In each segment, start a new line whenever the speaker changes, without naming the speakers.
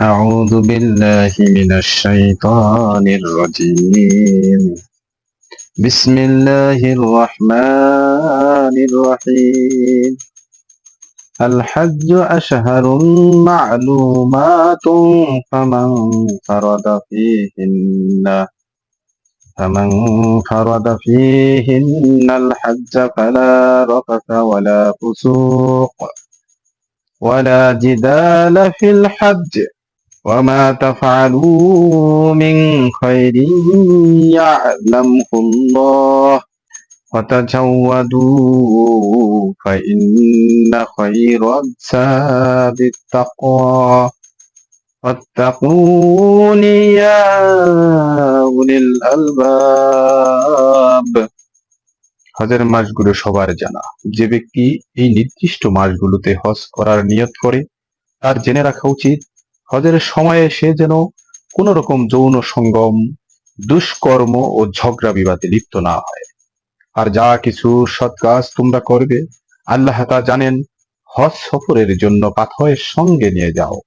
أعوذ بالله من الشيطان الرجيم. بسم الله الرحمن الرحيم. الحج أشهر معلومات فمن فرض فيهن فمن فرض فيهن الحج فلا رفث ولا فسوق ولا جدال في الحج. وما تفعلوا من خير يعلمه الله وتجودوا فإن خير الزاد التقوى واتقون يا أولي الألباب হজের মাসগুলো সবার জানা যে ব্যক্তি এই নির্দিষ্ট মাসগুলোতে হজ করার নিয়ত করে তার জেনে রাখা উচিত হজের সময়ে সে যেন কোন রকম যৌন সঙ্গম, দুষ্কর্ম ও ঝগড়া বিবাদে লিপ্ত না হয়। আর যা কিছু সৎ কাজ তোমরা করবে, আল্লাহ তা জানেন, হজ সফরের জন্য পাথয়ের সঙ্গে নিয়ে যাও।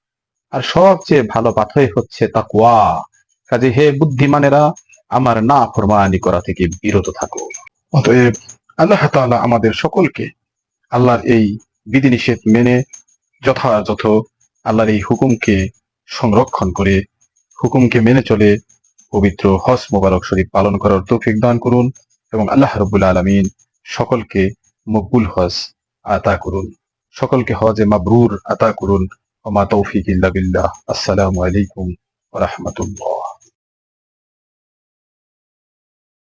আর সবচেয়ে ভালো পাথয় হচ্ছে তাকুয়া কাজে হে বুদ্ধিমানেরা, আমার না ফরমানি করা থেকে বিরত থাকো। অতএব আল্লাহ তাআলা আমাদের সকলকে আল্লাহর এই বিধিনিষেধ মেনে যথাযথ আল্লাহর এই হুকুমকে সংরক্ষণ করে, হুকুমকে মেনে চলে, পবিত্র হস মোবারক শরীফ পালন করার তৌফিক দান করুন এবং আল্লাহ রবুল আলমিন সকলকে মকবুল হজ আতা করুন। সকলকে হজে মাবরুর আতা করুন। ওমা তৌফিক ইল্লা বিল্লাহ। আসসালামু আলাইকুম রহমতুল্লাহ।